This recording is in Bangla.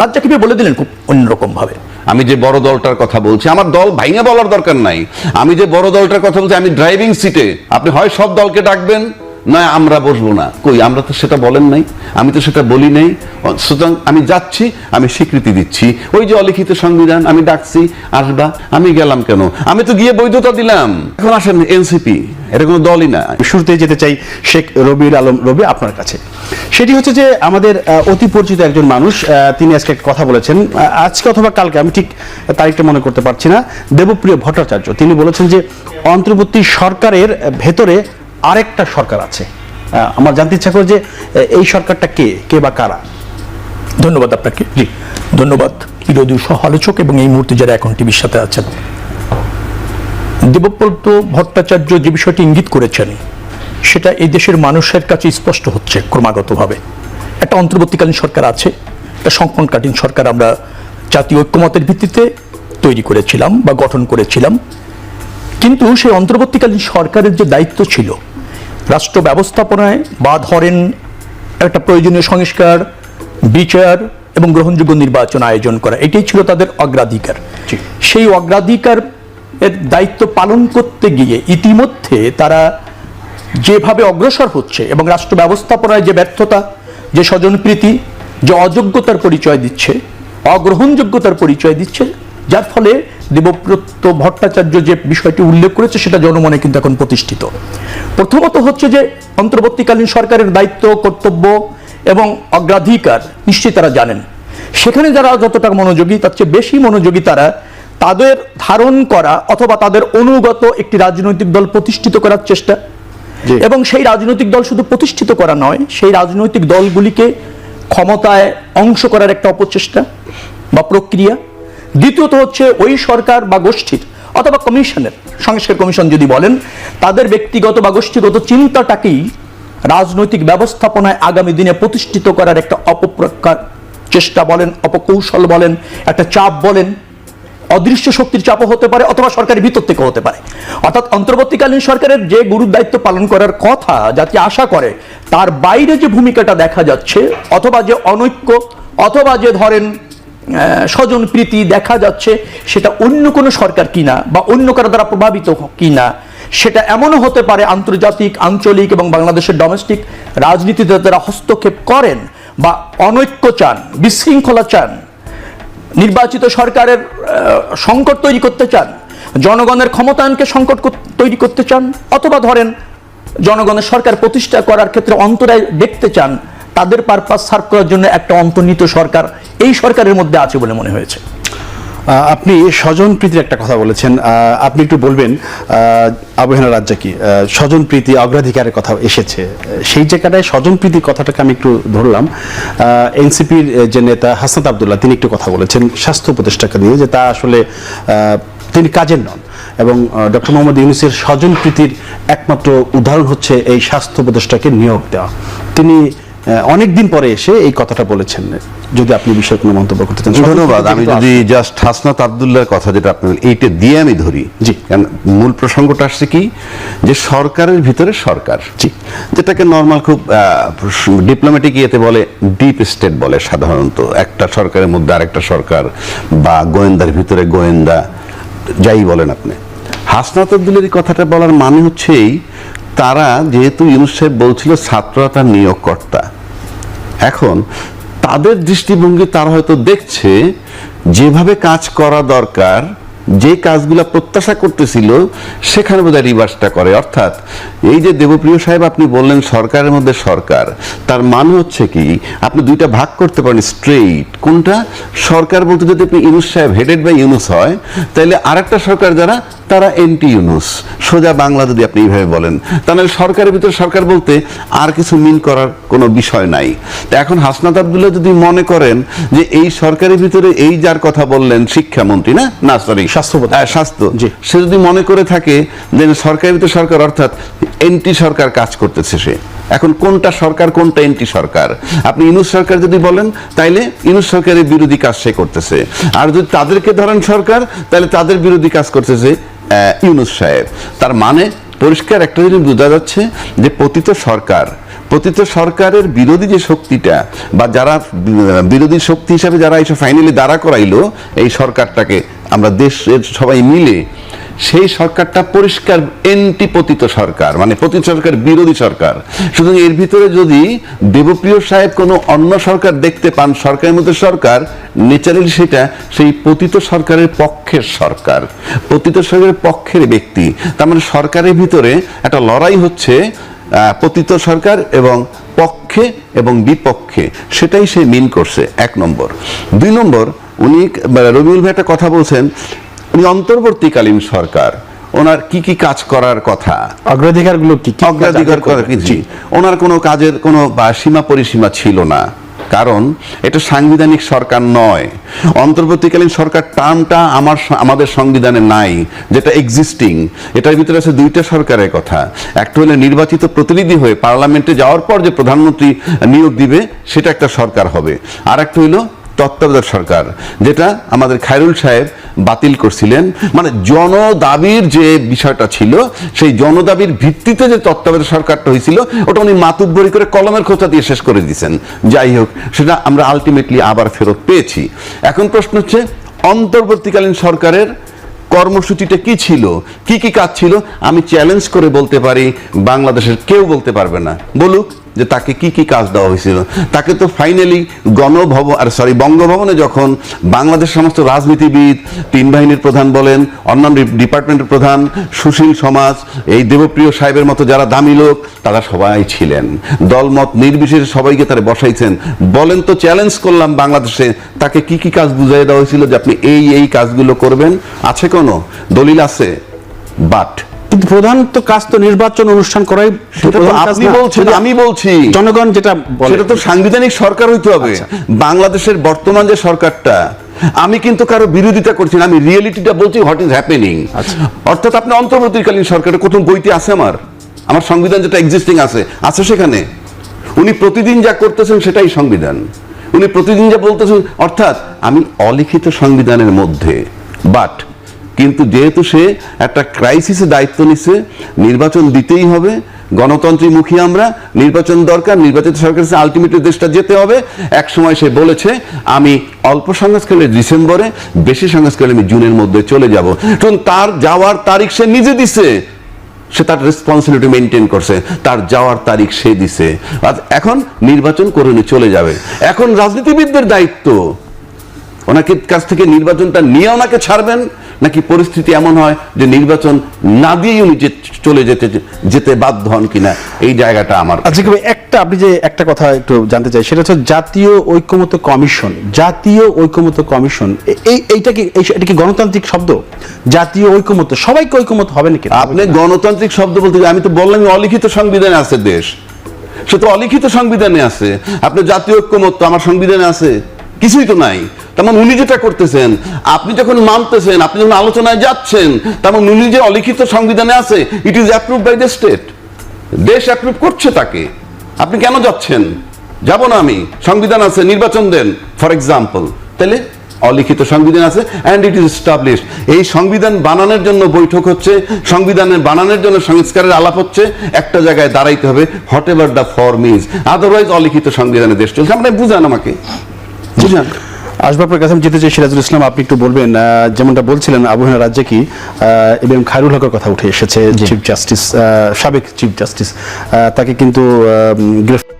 রাজ্জাকে বলে দিলেন খুব অন্যরকম ভাবে আমি যে বড় দলটার কথা বলছি, আমার দল ভাইঙে বলার দরকার নাই। আমি যে বড় দলটার কথা বলছি, আমি ড্রাইভিং সিটে আপনি হয় সব দলকে ডাকবেন না, আমরা বসবো না। কই, আমরা তো সেটা বলেন নাই, আমি তো সেটা বলি নাই। সুতরাং আমি যাচ্ছি, আমি স্বীকৃতি দিচ্ছি। ওই যে অলিখিত সংবিধান, আমি ডাকছি, আসবা, আমি গেলাম কেন? আমি তো গিয়ে বৈধতা দিলাম। এখন আসেন এনসিপি, এটা কোনো দলই না। শুরুতে যেতে চাই শেখ রবির আলম, রবি, আপনার কাছে। সেটি হচ্ছে যে আমাদের অতি পরিচিত একজন মানুষ তিনি আজকে একটা কথা বলেছেন। আজকে অথবা কালকে, আমি ঠিক তারিখটা মনে করতে পারছি না। দেবপ্রিয় ভট্টাচার্য, তিনি বলেছেন যে অন্তর্বর্তী সরকারের ভেতরে আরেকটা সরকার আছে। আমার জানতে ইচ্ছা করে যে এই সরকারটা কে? কে বা কারা? ধন্যবাদ আপনাকে। জি। ধন্যবাদ বিরোধী সহ আলোচক এবং এই মুহূর্তে যারা এখন টিভির সাথে আছেন। দেবব্রত ভট্টাচার্য যে বিষয়টি ইঙ্গিত করেছেন সেটা এই দেশের মানুষের কাছে স্পষ্ট হচ্ছে ক্রমাগতভাবে। একটা অন্তর্বর্তীকালীন সরকার আছে একটা সংকটকালীন সরকার আমরা জাতীয় ঐক্যমতের ভিত্তিতে তৈরি করেছিলাম বা গঠন করেছিলাম। কিন্তু সেই অন্তর্বর্তীকালীন সরকারের যে দায়িত্ব ছিল রাষ্ট্র ব্যবস্থাপনায় বা ধরেন একটা প্রয়োজনীয় সংস্কার বিচার এবং গ্রহণযোগ্য নির্বাচন আয়োজন করা এটাই ছিল তাদের অগ্রাধিকার। সেই অগ্রাধিকার এর দায়িত্ব পালন করতে গিয়ে ইতিমধ্যে তারা যেভাবে অগ্রসর হচ্ছে এবং রাষ্ট্র ব্যবস্থাপনায় যে ব্যর্থতা যে স্বজনপ্রীতি যে অযোগ্যতার পরিচয় দিচ্ছে অগ্রহণযোগ্যতার পরিচয় দিচ্ছে যার ফলে দেবব্রত ভট্টাচার্য যে বিষয়টি উল্লেখ করেছে সেটা জনমনে কিন্তু এখন প্রতিষ্ঠিত। প্রথমত হচ্ছে যে অন্তর্বর্তীকালীন সরকারের দায়িত্ব কর্তব্য এবং অগ্রাধিকার নিশ্চয়ই তারা জানেন। সেখানে যারা যতটা মনোযোগী তার চেয়ে বেশি মনোযোগী তারা তাদের ধারণ করা অথবা তাদের অনুগত একটি রাজনৈতিক দল প্রতিষ্ঠিত করার চেষ্টা। এবং সেই রাজনৈতিক দল শুধু প্রতিষ্ঠিত করা নয় সেই রাজনৈতিক দলগুলিকে ক্ষমতায় অংশ করার একটা অপচেষ্টা বা প্রক্রিয়া। দ্বিতীয়ত হচ্ছে ওই সরকার বা গোষ্ঠীর অথবা কমিশনের, সংস্কার কমিশন যদি বলেন, তাদের ব্যক্তিগত বা গোষ্ঠীগত চিন্তাটাকেই রাজনৈতিক ব্যবস্থাপনায় আগামী দিনে প্রতিষ্ঠিত করার একটা অপপ্রকার চেষ্টা বলেন, অপকৌশল বলেন, একটা চাপ বলেন, অদৃশ্য শক্তির চাপও হতে পারে অথবা সরকারের ভিতর থেকে হতে পারে। অর্থাৎ অন্তর্বর্তীকালীন সরকারের যে গুরুর দায়িত্ব পালন করার কথা যাতে আশা করে, তার বাইরে যে ভূমিকাটা দেখা যাচ্ছে, অথবা যে অনৈক্য, অথবা যে ধরেন স্বজন প্রীতি দেখা যাচ্ছে, সেটা অন্য কোনো সরকার কিনা বা অন্য কারও দ্বারা প্রভাবিত কিনা, সেটা এমনও হতে পারে আন্তর্জাতিক, আঞ্চলিক এবং বাংলাদেশের ডোমেস্টিক রাজনীতিতে তারা হস্তক্ষেপ করেন বা অনৈক্য চান, বিশৃঙ্খলা চান, নির্বাচিত সরকারের সংকট তৈরি করতে চান, জনগণের ক্ষমতায়নকে সংকট তৈরি করতে চান, অথবা ধরেন জনগণের সরকার প্রতিষ্ঠা করার ক্ষেত্রে অন্তরায় দেখতে চান, তাদের পারপাস সার্ভ করার জন্য একটা অন্তর্নিহিত সরকার এই সরকারের মধ্যে আছে বলে মনে হয়েছে। আপনি স্বজন প্রীতির একটা কথা বলেছেন। আপনি একটু বলবেন আহ, আবু কি? স্বজন প্রীতি অগ্রাধিকারের কথা এসেছে। সেই জায়গাটায় স্বজন প্রীতির কথাটাকে আমি একটু ধরলাম। এনসিপির যে নেতা হাসনাত আবদুল্লাহ তিনি একটু কথা বলেছেন স্বাস্থ্য উপদেষ্টাকে দিয়ে যে তা আসলে তিনি কাজের নন এবং ডক্টর মোহাম্মদ ইউনুসের স্বজন প্রীতির একমাত্র উদাহরণ হচ্ছে এই স্বাস্থ্য উপদেষ্টাকে নিয়োগ দেওয়া। তিনি অনেক দিন পরে এসে এই কথাটা বলেছেন। যদি আপনি বিষয়ে কোনো মন্তব্য করতে চান ধন্যবাদ। আমি যদি জাস্ট হাসনাত আবদুল্লাহর কথা যেটা আপনি এইটা দিয়ে আমি ধরি জি। কারণ মূল প্রসঙ্গটা আসছে কি যে সরকারের ভিতরে সরকার জি। যেটাকে নর্মাল খুব ডিপ্লোম্যাটিক ইয়েতে বলে ডিপ স্টেট বলে সাধারণত। একটা সরকারের মধ্যে আরেকটা সরকার বা গোয়েন্দার ভিতরে গোয়েন্দা যাই বলেন আপনি। হাসনাত আবদুল্লার এই কথাটা বলার মানে হচ্ছে এই তারা যেহেতু ইউনুস সাহেব বলছিল ছাত্ররা তার নিয়োগকর্তা এখন তাদের দৃষ্টিভঙ্গি তারা হয়তো দেখছে, যেভাবে কাজ করা দরকার, যে কাজগুলো প্রত্যাশা করতেছিল, সেখানে বোধহয় রিভার্সটা করে। অর্থাৎ এই যে দেবপ্রিয় সাহেব আপনি বললেন সরকারের মধ্যে সরকার, তার মানে হচ্ছে কি, আপনি দুইটা ভাগ করতে পারেন স্ট্রেইট কোনটা? সরকার বলতে যদি আপনি ইউনুস সাহেব হেডেড বাই ইউনুস হয় তাহলে আরেকটা সরকার যারা তারা এন্টি ইউনুস। সোজা বাংলা যদি আপনি এইভাবে বলেন। তাহলে সরকারের ভিতরে সরকার বলতে আর কিছু মিন করার কোনো বিষয় নাই। তা এখন হাসনাত আবদুল্লাহ যদি মনে করেন যে এই সরকারের ভিতরে এই যার কথা বললেন শিক্ষামন্ত্রী না? না সরি স্বাস্থ্য উপদেষ্টা। স্বাস্থ্য। সে যদি মনে করে থাকে যে সরকারের ভিতরে সরকার অর্থাৎ এন্টি সরকার কাজ করতেছে সে। এখন কোনটা সরকার কোনটা এন্টি সরকার? আপনি ইনুস সরকার যদি বলেন তাইলে ইনুস সরকারের বিরোধী কাজ সে করতেছে। আর যদি তাদেরকে ধরেন সরকার তাহলে তাদের বিরোধী কাজ করতেছে ইউনুস সাহেব। তার মানে পরিষ্কার একটা জিনিস বোঝা যাচ্ছে যে পতিত সরকার, পতিত সরকারের বিরোধী যে শক্তিটা বা যারা বিরোধী শক্তি হিসাবে যারা এইসব ফাইনালি দাঁড়া করাইলো, এই সরকারটাকে আমরা দেশের সবাই মিলে সেই সরকারটা পরিষ্কার এন্টি পতিত সরকার মানে পতিত সরকার, বিরোধী সরকার। সুতরাং এর ভিতরে যদি দেবপ্রিয় সাহেব কোনো অন্য সরকার দেখতে পান, সরকারের মধ্যে সরকার নেচারালি সেটা সেই পতিত সরকারের পক্ষের সরকার, পতিত সরকারের পক্ষের ব্যক্তি। তার মানে সরকারের ভিতরে একটা লড়াই হচ্ছে পতিত সরকার এবং পক্ষে এবং বিপক্ষে। সেটাই সে মিন করছে, এক নম্বর। দুই নম্বর, উনি রবিউল ভাই একটা কথা বলছেন উনি অন্তর্বর্তীকালীন সরকার। ওনার কি কি কাজ করার কথা? অগ্রাধিকারগুলো কি কি অগ্রাধিকার করা কিছু ওনার কোনো কাজের কোনো বা সীমা পরিসীমা ছিল না। কারণ এটা সাংবিধানিক সরকার নয়। অন্তর্বর্তীকালীন সরকার টার্মটা আমার আমাদের সংবিধানে নাই যেটা এক্সিস্টিং এটার ভিতরে আছে দুইটা সরকারের কথা। একটা হলো নির্বাচিত প্রতিনিধি হয়ে পার্লামেন্টে যাওয়ার পর যে প্রধানমন্ত্রী নিয়োগ দিবে সেটা একটা সরকার হবে। আর একটা হইল তত্ত্বাবধায়ক সরকার, যেটা আমাদের খায়রুল সাহেব বাতিল করছিলেন। মানে জনদাবির যে বিষয়টা ছিল, সেই জনদাবির ভিত্তিতে যে তত্ত্বাবধায়ক সরকারটা হয়েছিল, ওটা উনি মাতুব্বরি করে কলমের খোঁচা দিয়ে শেষ করে দিয়েছেন। যাই হোক, সেটা আমরা আলটিমেটলি আবার ফেরত পেয়েছি। এখন প্রশ্ন হচ্ছে, অন্তর্বর্তীকালীন সরকারের কর্মসূচিটা কি ছিল? কি কি কাজ ছিল? আমি চ্যালেঞ্জ করে বলতে পারি, বাংলাদেশের কেউ বলতে পারবে না। বলুক যে তাকে কি কি কাজ দেওয়া হয়েছিল। তাকে তো ফাইনালি গণভবন আর সরি বঙ্গভবনে যখন বাংলাদেশ সমস্ত রাজনীতিবিদ, তিন বাহিনীর প্রধান বলেন, অন্যান্য ডিপার্টমেন্টের প্রধান, সুশীল সমাজ, এই দেবপ্রিয় সাহেবের মতো যারা দামি লোক, তারা সবাই ছিলেন। দলমত নির্বিশেষে সবাইকে তারা বসাইছেন। বলেন তো চ্যালেঞ্জ করলাম বাংলাদেশে, তাকে কি কি কাজ বুঝাই দেওয়া হয়েছিল যে আপনি এই এই কাজগুলো করবেন? আছে কোনো? দলিল আছে? বাট কিন্তু প্রধান তো কাজ তো নির্বাচন অনুষ্ঠান করাই আপনি বলছেন আমি বলছি। জনগণ যেটা সেটা তো সাংবিধানিক সরকার হইতে হবে। বাংলাদেশের বর্তমান যে সরকারটা আমি কিন্তু কারও বিরোধিতা করছি না আমি রিয়েলিটিটা বলছি হোয়াট ইজ হ্যাপেনিং অর্থাৎ আপনি অন্তর্বর্তীকালীন সরকারের কোন বইটি আছে আমার। আমার সংবিধান যেটা এক্সিস্টিং আছে আছে সেখানে। উনি প্রতিদিন যা করতেছেন সেটাই সংবিধান। উনি প্রতিদিন যা বলতেছেন অর্থাৎ আমি অলিখিত সংবিধানের মধ্যে বাট কিন্তু যেহেতু সে একটা ক্রাইসিসে দায়িত্ব নিছে, নির্বাচন দিতেই হবে গণতন্ত্রী মুখী আমরা, নির্বাচন দরকার, নির্বাচিত সরকার আলটিমেটলি দেশটা যেতে হবে। এক সময় সে বলেছে, আমি অল্প সংস্কারে ডিসেম্বরে, বেশি সংস্কারে আমি জুনের মধ্যে চলে যাব। কারণ তার যাওয়ার তারিখ সে নিজে দিছে। সে তার রেসপন্সিবিলিটি মেনটেন করছে। তার যাওয়ার তারিখ সে দিছে। এখন নির্বাচন করে উনি চলে যাবে। এখন রাজনীতিবিদদের দায়িত্ব। ওনাকে কাছ থেকে নির্বাচনটা নিয়ে ওনাকে ছাড়বেন। নাকি পরিস্থিতি এমন হয় যে নির্বাচন না দিয়েই উনি চলে যেতে যেতে বাধ্য হন কিনা? এই জায়গাটা আমার আচ্ছা একটা আপনি যে একটা কথা একটু জানতে চাই সেটা হচ্ছে জাতীয় ঐক্যমত কমিশন। জাতীয় ঐক্যমত কমিশন এই এইটা কি এটা কি গণতান্ত্রিক শব্দ? জাতীয় ঐক্যমত সবাইকে ঐক্যমত হবে নাকি? আপনি গণতান্ত্রিক শব্দ বলতে আমি তো বললাম অলিখিত সংবিধানে আছে দেশ। সে তো অলিখিত সংবিধানে আছে। আপনি জাতীয় ঐক্যমত তো আমার সংবিধানে আছে। কিছুই তো নাই। তেমন উনি যেটা করতেছেন, আপনি যখন মানতেছেন, আপনি যখন আলোচনায় যাচ্ছেন তেমন উনি যে অলিখিত সংবিধানে আছে it is approve by the state দেশ অ্যাপ্রুভ করছে তাকে। আপনি কেন যাচ্ছেন? যাব না আমি। সংবিধান আছে, নির্বাচন দেন ফর এক্সাম্পল তাহলে অলিখিত সংবিধান আছে অ্যান্ড ইট ইজ স্টাবলিশ এই সংবিধান বানানোর জন্য বৈঠক হচ্ছে সংবিধানের বানানোর জন্য সংস্কারের আলাপ হচ্ছে, একটা জায়গায় দাঁড়াইতে হবে, whatever the form is. Otherwise অলিখিত সংবিধানে দেশ চলছে। আপনি বুঝান আমাকে। বুঝান আসবাবের কাছে আমি যেতে চাই সিরাজুল ইসলাম আপনি একটু বলবেন আহ, যেমনটা বলছিলেন আবহাওয়া রাজ্যে কি এবং খায়রুল হকের কথা উঠে এসেছে চিফ জাস্টিস সাবেক চিফ জাস্টিস তাকে কিন্তু গ্রেফতার